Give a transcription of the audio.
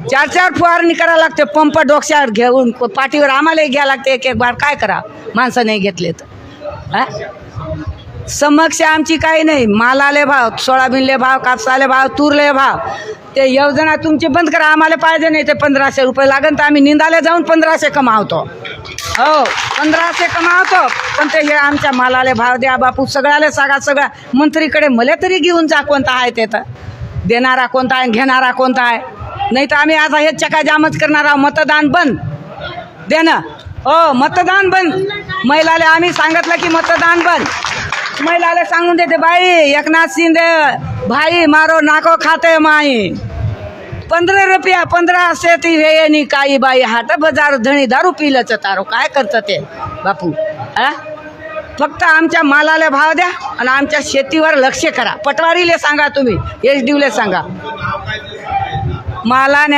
चार चार फवारणी करावं लागते पंप डोक्यावर घेऊन पाठीवर आम्हालाही घ्यावं लागते एक एक बार काय करा माणसं नाही घेतले तर समक्ष आमची काही नाही. मालाले भाव सोयाबीनले भाव कापसाले भाव तुरले भाव. ते योजना तुमची बंद करा आम्हाला पाहिजे नाही ते पंधराशे रुपये लागन तर आम्ही निंदाले जाऊन पंधराशे कमावतो. हो पंधराशे कमावतो. पण ते हे आमच्या मालाले भाव द्या बापू सगळ्याला सांगा सगळ्या मंत्रीकडे मला तरी घेऊन जा कोणता आहे ते तर. देणारा कोणता आहे घेणारा कोणता आहे? नाही तर आम्ही आता हे चकाजामच करणार आहोत. मतदान बंद. दे ना. हो मतदान बंद. महिलाले आम्ही सांगितलं की मतदान बंद. महिलाले सांगून देते बाई एकनाथ शिंदे भाई मारो नाको खाते माई. पंधरा रुपया पंधरा शेती वेळेनी काही बाई हाट बजार धणी दारू पिलंच तारो. काय करतं ते? बापू हा? फक्त आमच्या मालाला भाव द्या आणि आमच्या शेतीवर लक्ष करा. पटवारीले सांगा तुम्ही एच डीवले सांगा. मालाने